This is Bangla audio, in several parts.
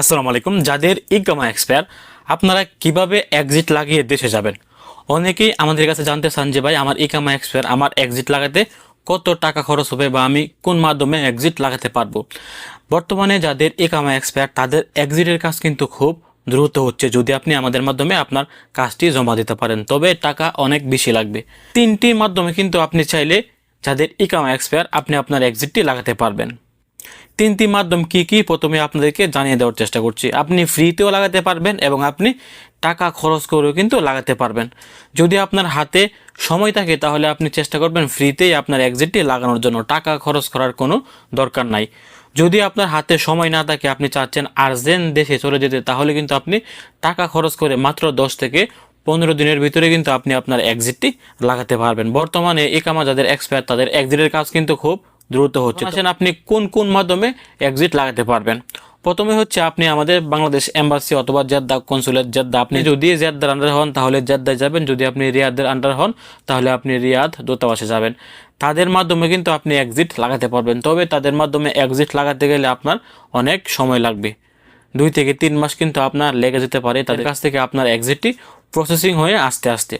আসসালামু আলাইকুম, যাদের ইকামা এক্সপায়ার, আপনারা কীভাবে এক্সিট লাগিয়ে দেশে যাবেন? অনেকেই আমাদের কাছে জানতে চান যে, ভাই, আমার ইকামা এক্সপায়ার, আমার এক্সিট লাগাতে কত টাকা খরচ হবে বা আমি কোন মাধ্যমে এক্সিট লাগাতে পারব? বর্তমানে যাদের ইকামা এক্সপায়ার, তাদের এক্সিটের কাজ কিন্তু খুব দ্রুত হচ্ছে, যদি আপনি আমাদের মাধ্যমে আপনার কাজটি জমা দিতে পারেন। তবে টাকা অনেক বেশি লাগবে। তিনটি মাধ্যমে কিন্তু আপনি চাইলে যাদের ইকামা এক্সপায়ার, আপনি আপনার এক্সিটটি লাগাতে পারবেন। তিনটি মাধ্যম কি কি প্রথমে আপনাদেরকে জানিয়ে দেওয়ার চেষ্টা করছি। আপনি ফ্রিতেও লাগাতে পারবেন এবং আপনি টাকা খরচ করেও কিন্তু লাগাতে পারবেন। যদি আপনার হাতে সময় থাকে, তাহলে আপনি চেষ্টা করবেন ফ্রিতেই আপনার এক্সিটটি লাগানোর জন্য। টাকা খরচ করার কোনো দরকার নাই। যদি আপনার হাতে সময় না থাকে, আপনি চাচ্ছেন আর্জেন্ট দেশে চলে যেতে, তাহলে কিন্তু আপনি টাকা খরচ করে মাত্র দশ থেকে পনেরো দিনের ভিতরে কিন্তু আপনি আপনার এক্সিটটি লাগাতে পারবেন। বর্তমানে একামা যাদের এক্সপায়ার তাদের এক্সিটের কাজ কিন্তু খুব দ্রুত হচ্ছে আসেন, আপনি কোন কোন মাধ্যমে এক্সিট লাগাতে পারবেন? প্রথমে হচ্ছে আপনি আমাদের বাংলাদেশ এম্বাসি অথবা জেদ্দা কনসুলেট জেদ্দা। আপনি যদি জেদ্দার আন্ডার হন, তাহলে জেদ্দায় যাবেন। যদি আপনি রিয়াদের আন্ডার হন, তাহলে আপনি রিয়াদ দূতাবাসে যাবেন। তাদের মাধ্যমে কিন্তু আপনি এক্সিট লাগাতে পারবেন। তবে তাদের মাধ্যমে এক্সিট লাগাতে গেলে আপনার অনেক সময় লাগবে। দুই থেকে তিন মাস কিন্তু আপনার লেগে যেতে পারে। তাদের কাছ থেকে আপনার এক্সিটটি প্রসেসিং হয়ে আস্তে আস্তে।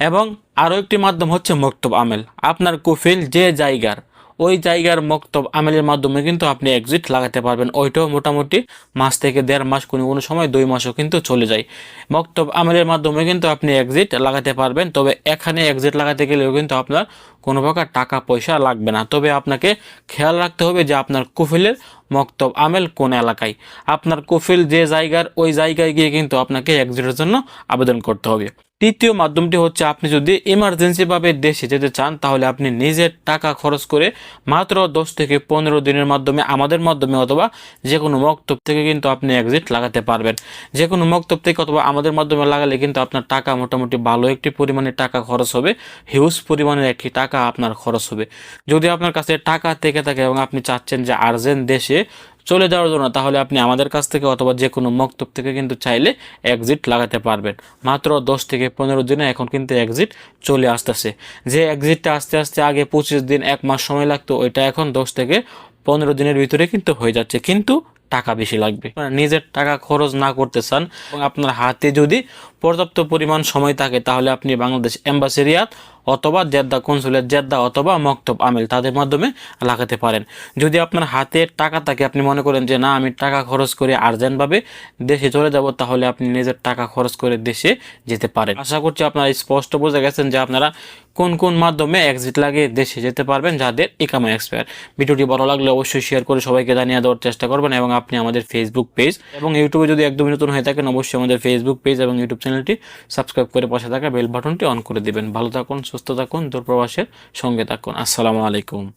এবং আরও একটি মাধ্যম হচ্ছে মক্তব আমেল। আপনার কুফিল যে জায়গার ওই জায়গার মক্তব আমেলের মাধ্যমে কিন্তু আপনি এক্সিট লাগাতে পারবেন। ওইটাও মোটামুটি মাস থেকে দেড় মাস কোনো কোনো সময় দুই মাসও কিন্তু চলে যায়। মক্তব আমেলের মাধ্যমে কিন্তু আপনি এক্সিট লাগাতে পারবেন, তবে এখানে এক্সিট লাগাতে গেলেও কিন্তু আপনার কোনো প্রকার টাকা পয়সা লাগবে না। তবে আপনাকে খেয়াল রাখতে হবে যে আপনার কুফিলের মক্তব আমেল কোন এলাকায়। আপনার কুফিল যে জায়গার ওই জায়গায় গিয়ে কিন্তু আপনাকে এক্সিটের জন্য আবেদন করতে হবে। তৃতীয় মাধ্যমটি হচ্ছে আপনি যদি ইমার্জেন্সিভাবে দেশে যেতে চান, তাহলে আপনি নিজের টাকা খরচ করে মাত্র দশ থেকে পনেরো দিনের মাধ্যমে, আমাদের মাধ্যমে অথবা যে কোনো মক্তব থেকে কিন্তু আপনি এক্সিট লাগাতে পারবেন। যে কোনো মক্তব থেকে অথবা আমাদের মাধ্যমে লাগালে কিন্তু আপনার টাকা মোটামুটি ভালো একটি পরিমাণে টাকা খরচ হবে হিউজ পরিমাণের একটি টাকা আপনার খরচ হবে। যদি আপনার কাছে টাকা থেকে থাকে এবং আপনি চাচ্ছেন যে আর্জেন্ট দেশে চলে যাওয়ার জন্য, তাহলে আপনি আমাদের কাছ থেকে অথবা যে কোনো মক্তব থেকে কিন্তু চাইলে এক্সিট লাগাতে পারবেন। মাত্র দশ থেকে পনেরো দিনে এখন কিন্তু এক্সিট চলে আসতেছে। যে এক্সিটটা আস্তে আস্তে আগে পঁচিশ দিন, এক মাস সময় লাগতো, ওইটা এখন দশ থেকে পনেরো দিনের ভিতরে কিন্তু হয়ে যাচ্ছে। কিন্তু টাকা বেশি লাগবে। নিজের টাকা খরচ না করতে চান এবং আপনার হাতে যদি পর্যাপ্ত পরিমাণ সময় থাকে, তাহলে আপনি বাংলাদেশ এম্বাসি রিয়াদ অথবা জেদ্দা কনসুলেট জেদ্দা অথবা মক্তব আমেল তাদের মাধ্যমে লাগাতে পারেন। যদি আপনার হাতে টাকা থাকে, আপনি মনে করেন যে, না, আমি টাকা খরচ করে আর্জেন্টভাবে দেশে চলে যাব, তাহলে আপনি নিজের টাকা খরচ করে দেশে যেতে পারেন। আশা করছি আপনারা স্পষ্ট বুঝে গেছেন যে, আপনারা কোন কোন মাধ্যমে এক্সিট লাগিয়ে দেশে যেতে পারবেন যাদের ইকামা এক্সপায়ার ভিডিওটি ভালো লাগলে অবশ্যই শেয়ার করে সবাইকে জানিয়ে দেওয়ার চেষ্টা করবেন এবং আপনি আমাদের ফেসবুক পেজ এবং ইউটিউবে যদি একদমই নতুন হয়ে থাকেন, অবশ্যই আমাদের ফেসবুক পেজ এবং ইউটিউব চ্যানেলটি সাবস্ক্রাইব করে পাশে থাকা বেল বাটনটি অন করে দিবেন। ভালো থাকুন সুস্থ থাকুন দূরপ্রবাসের সঙ্গে থাকুন। আসসালামু আলাইকুম।